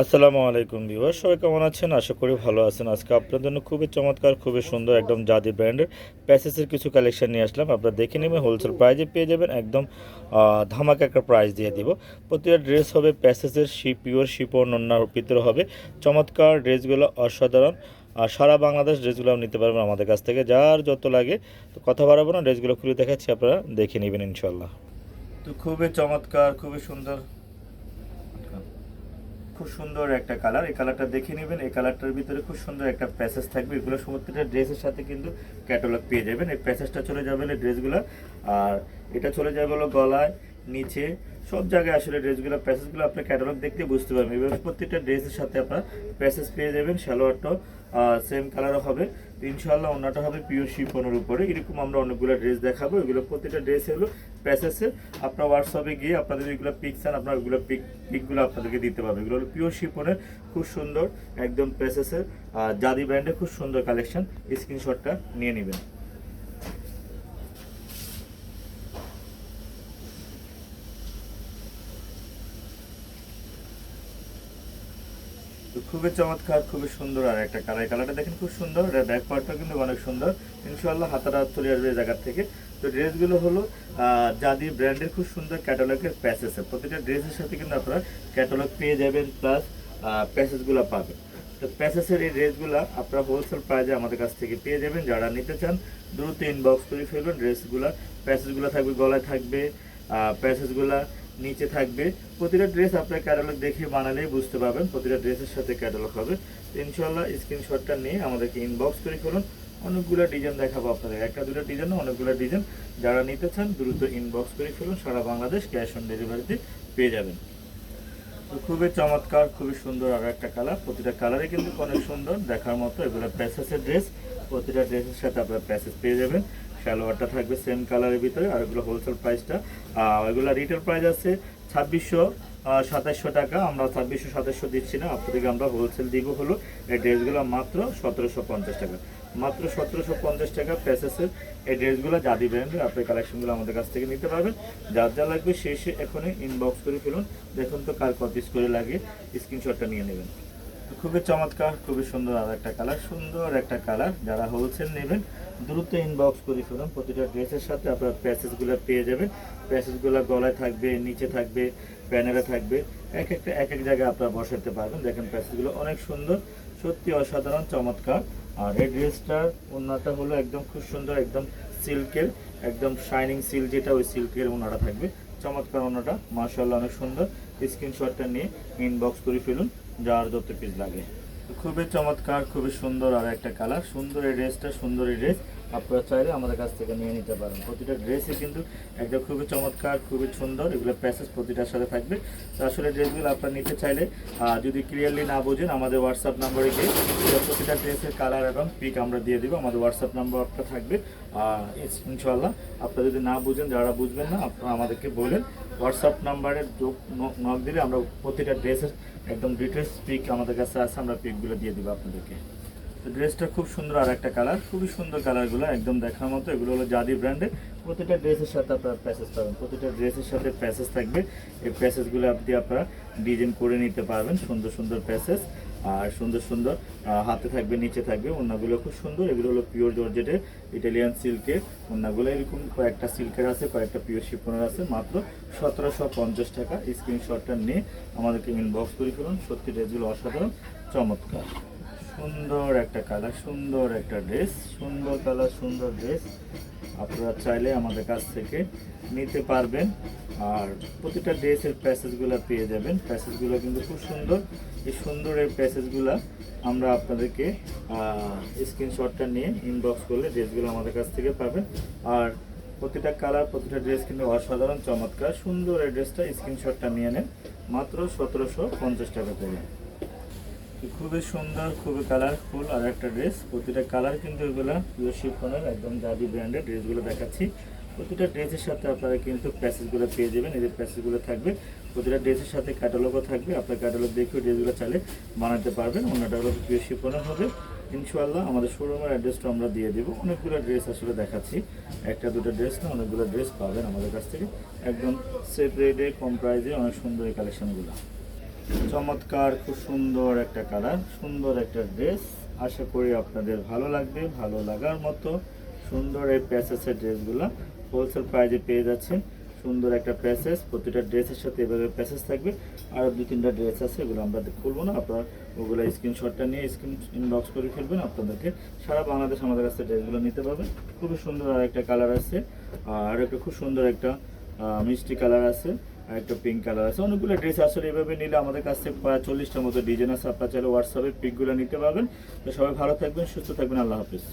আসসালামু আলাইকুম ভিউয়ার সবাই কেমন আছেন? আশা করি ভালো আছেন। আজকে আপনার জন্য খুবই চমৎকার, খুবই সুন্দর একদম জাদি ব্র্যান্ডের প্যাসেসের কিছু কালেকশন নিয়ে আসলাম। আপনারা দেখে নেবেন হোলসেল প্রাইজে পেয়ে যাবেন, একদম ধামাকা একটা প্রাইস দিয়ে দিব। প্রতিটা ড্রেস হবে প্যাসেসের শি পিওর শিপন অন্যার ভিতরে হবে। চমৎকার ড্রেসগুলো অসাধারণ। আর সারা বাংলাদেশ ড্রেসগুলো নিতে পারবেন আমাদের কাছ থেকে, যার যত লাগে। তো কথা বাড়াবো না ড্রেসগুলো খুলে দেখাচ্ছি, আপনারা দেখে নেবেন ইনশাল্লাহ তো খুবই চমৎকার, খুবই সুন্দর খুব সুন্দর একটা কালার এই কালারটা দেখে নেবেন। এই কালারটার ভিতরে খুব সুন্দর একটা প্যাসেজ থাকবে। এগুলো সমস্তটা ড্রেসের সাথে কিন্তু ক্যাটালগ পেয়ে যাবেন। এই প্যাসেজটা চলে যাবে ড্রেসগুলো আর এটা চলে যাবে হলো গলায়। নিচে, সব জায়গায় আসলে ড্রেসগুলো, প্যাসেজগুলো আপনি ক্যাটালগ দেখতে বুঝতে পারবেন। এবার প্রত্যেকটা ড্রেসের সাথে আপনার প্যাসেজ পেয়ে যাবেন সালোয়ারটাও সেম কালারও হবে। ইনশাল্লাহ অন্যটা হবে পিওর শিফনের উপরে। এরকম আমরা অনেকগুলো ড্রেস দেখাবো। এগুলো প্রত্যেকটা ড্রেস হলো প্যাসেসে আপনার হোয়াটসঅ্যাপে গিয়ে আপনাদের এগুলো পিক চান, আপনার ওইগুলো পিক পিকগুলো আপনাদেরকে দিতে পারবে এগুলো হলো পিওর শিফনের, খুব সুন্দর, একদম প্যাসেসের জাদি ব্র্যান্ডের খুব সুন্দর কালেকশন স্ক্রিনশটটা নিয়ে নেবেন। তো খুবই চমৎকার, খুবই সুন্দর আর একটা কালার। কালারটা দেখেন খুব সুন্দর ব্যাক পার্টটা কিন্তু অনেক সুন্দর। ইনশাআল্লাহ হাতারা চলে আসবে এই জায়গার থেকে। তো ড্রেসগুলো হলো জাদি ব্র্যান্ডের খুব সুন্দর ক্যাটালগের প্যাসেস প্রতিটা ড্রেসের সাথে কিন্তু আপনারা ক্যাটালগ পেয়ে যাবেন প্লাস প্যাসেসগুলো পাবেন। তো প্যাসেসের এই ড্রেসগুলো আপনারা হোলসেল প্রাইজে আমাদের কাছ থেকে পেয়ে যাবেন। যারা নিতে চান, দ্রুত ইনবক্স করে ফেলবেন। ড্রেসগুলো প্যাসেসগুলো থাকবে, গলায় থাকবে প্যাসেসগুলো নিচে থাকবে। প্রতিটা ড্রেস আপনার ক্যাটালগ দেখে বানালেই বুঝতে পারবেন, প্রতিটা ড্রেসের সাথে ক্যাটালগ হবে। তো ইনশাল্লাহ স্ক্রিনশটটা নিয়ে আমাদেরকে ইনবক্স করে ফেলুন। অনেকগুলো ডিজাইন দেখাবো আপনাদের। একটা, দুটো ডিজাইন অনেকগুলো ডিজাইন যারা নিতে চান, দ্রুত ইনবক্স করে ফেলুন। সারা বাংলাদেশ ক্যাশ অন ডেলিভারিতে পেয়ে যাবেন। তো খুবই চমৎকার, খুবই সুন্দর আরও একটা কালার প্রতিটা কালারই কিন্তু অনেক সুন্দর। দেখার মতো এগুলো প্যাসেসের ড্রেস প্রতিটা ড্রেসের সাথে আপনারা প্যাসেস পেয়ে যাবেন। সালোয়ারটা থাকবে সেম কালারের ভিতরে, আর এগুলো হোলসেল প্রাইসটা এগুলো রিটেল প্রাইস আছে ছাব্বিশশো সাতাশশো টাকা। আমরা ছাব্বিশশো সাতাশশো দিচ্ছি না, আপনাদেরকে আমরা হোলসেল দিব হলো এই ড্রেসগুলো মাত্র সতেরোশো পঞ্চাশ টাকা। মাত্র সতেরোশো পঞ্চাশ টাকা প্যাসেসের এই ড্রেসগুলো যা দিবেন আপনি কালেকশনগুলো আমাদের কাছ থেকে নিতে পারবেন। যার যা লাগবে সে এখনই ইনবক্স করে ফেলুন। দেখুন তো কার কত পিস করে লাগে স্ক্রিনশটটা নিয়ে নেবেন। খুবই চমৎকার, খুবই সুন্দর আর একটা কালার সুন্দর একটা কালার যারা হোলসেল নেবেন, দ্রুত ইনবক্স করে ফেলুন। প্রতিটা ড্রেসের সাথে আপনার প্যাসেজগুলো পেয়ে যাবেন। প্যাসেজগুলো গলায় থাকবে, নিচে থাকবে প্যানেলে থাকবে। এক একটা, এক এক জায়গায় আপনারা বসাতে পারবেন। দেখেন প্যাসেজগুলো অনেক সুন্দর, সত্যি অসাধারণ, চমৎকার। আর এই ড্রেসটার ওনাটা হলো একদম খুব সুন্দর, একদম সিল্কের, একদম শাইনিং সিল্ক যেটা ওই সিল্কের ওনাটা থাকবে। চমৎকার ওনাটা মার্শাল্লাহ অনেক সুন্দর। স্ক্রিনশটটা নিয়ে ইনবক্স করে ফেলুন, যার যত পিস লাগে। খুবই চমৎকার, খুবই সুন্দর আর একটা কালার সুন্দর এই ড্রেসটা সুন্দর এই ড্রেস আপনারা চাইলে আমাদের কাছ থেকে নিয়ে নিতে পারেন। প্রতিটা ড্রেসই কিন্তু একদম খুবই চমৎকার, খুবই সুন্দর, এগুলো প্যাসেজ প্রতিটার সাথে থাকবে। তো আসলে ড্রেসগুলো আপনারা নিতে চাইলে যদি ক্লিয়ারলি না বোঝেন, আমাদের হোয়াটসঅ্যাপ নাম্বারে গিয়ে প্রতিটা ড্রেসের কালার এবং পিক আমরা দিয়ে দিব। আমাদের হোয়াটসঅ্যাপ নাম্বারটা থাকবে। ইনশাল্লাহ আপনারা যদি না বুঝেন, যারা বুঝবেন না, আপনারা আমাদেরকে বলেন। হোয়াটসঅ্যাপ নাম্বারে নক দিলে আমরা প্রতিটা ড্রেসের একদম ডিটেলস পিক আমাদের কাছে আছে, আমরা পিকগুলো দিয়ে দিব আপনাদেরকে। ড্রেসটা খুব সুন্দর আর একটা কালার খুবই সুন্দর কালারগুলো একদম দেখার মতো। এগুলো হলো জাদি ব্র্যান্ডের প্রতিটা ড্রেসের সাথে আপনারা প্যাসেজ পাবেন। প্রতিটা ড্রেসের সাথে প্যাসেজ থাকবে। এই প্যাসেজগুলো আপনি আপনারা ডিজাইন করে নিতে পারবেন। সুন্দর সুন্দর প্যাসেজ আর সুন্দর সুন্দর হাতে থাকবে, নিচে থাকবে। ওনাগুলো খুব সুন্দর। এগুলো হলো পিওর জর্জেটের ইটালিয়ান সিল্কের ওনাগুলো এরকম কয়েকটা সিল্কের আছে, কয়েকটা পিওর শিপনের আছে। মাত্র সতেরোশো পঞ্চাশ টাকা। স্ক্রিনশটটা নিয়ে আমাদেরকে ইনবক্স করে ফেলুন। সত্যি ড্রেসগুলো অসাধারণ। চমৎকার। সুন্দর একটা কালার, সুন্দর একটা ড্রেস সুন্দর কালার, সুন্দর ড্রেস আপনারা চাইলে আমাদের কাছ থেকে নিতে পারবেন। আর প্রতিটা ড্রেসের প্যাসেজগুলো পেয়ে যাবেন। প্যাসেজগুলো কিন্তু খুব সুন্দর। এই সুন্দর এই প্যাসেজগুলো আমরা আপনাদেরকে স্ক্রিনশটটা নিয়ে ইনবক্স করলে ড্রেসগুলো আমাদের কাছ থেকে পাবেন। আর প্রতিটা কালার, প্রতিটা ড্রেস কিন্তু অসাধারণ, চমৎকার। সুন্দর এই ড্রেসটা স্ক্রিনশটটা নিয়ে নেন। মাত্র সতেরোশো পঞ্চাশ টাকা করে। খুবই সুন্দর, খুবই কালারফুল আর একটা ড্রেস প্রতিটা কালার কিন্তু এগুলো প্রিয় শিফনের, একদম দাদি ব্র্যান্ডের ড্রেসগুলো দেখাচ্ছি। প্রতিটা ড্রেসের সাথে আপনারা কিন্তু প্যাসেজগুলো পেয়ে যাবেন এদের প্যাসেজগুলো থাকবে। প্রতিটা ড্রেসের সাথে ক্যাটালগও থাকবে, আপনার ক্যাটালগ দেখেও ড্রেসগুলো চালে বানাতে পারবেন। অন্যটা হলো প্রিয় শিফনের হবে। ইনশাআল্লাহ আমাদের শোরুমের অ্যাড্রেসটা আমরা দিয়ে দেবো। অনেকগুলো ড্রেস আসলে দেখাচ্ছি। একটা, দুটো ড্রেস না, অনেকগুলো ড্রেস পাবেন আমাদের কাছ থেকে। একদম সেট রেটে কম প্রাইসে অনেক সুন্দর এই কালেকশনগুলো চমৎকার, খুব সুন্দর একটা কালার, সুন্দর একটা ড্রেস। আশা করি আপনাদের ভালো লাগবে, ভালো লাগার মতো সুন্দর এই প্যাসেসের ড্রেসগুলো। হোলসেল প্রাইজে পেয়ে যাচ্ছেন। সুন্দর একটা প্যাসেজ প্রতিটা ড্রেসের সাথে এভাবে প্যাসেজ থাকবে। আর দু তিনটা ড্রেস আছে, এগুলো আমরা খুলবো না। আপনারা ওগুলো স্ক্রিনশটটা নিয়ে স্ক্রিন ইনবক্স করে ফেলবেন, আপনাদেরকে সারা বাংলাদেশ আমাদের কাছে ড্রেসগুলো নিতে পারবেন খুবই সুন্দর আর একটা কালার আছে, আর একটা খুব সুন্দর একটা মিষ্টি কালার আছে। একটা পিঙ্ক কালার আছে। অনেকগুলো ড্রেস আসলে এভাবে নিলে আমাদের কাছে প্রায় চল্লিশটার মতো ডিজাইন আছে। আপনার চাইলে হোয়াটসঅ্যাপে পিকগুলো নিতে পারবেন। তো সবাই ভালো থাকবেন, সুস্থ থাকবেন। আল্লাহ হাফিজ।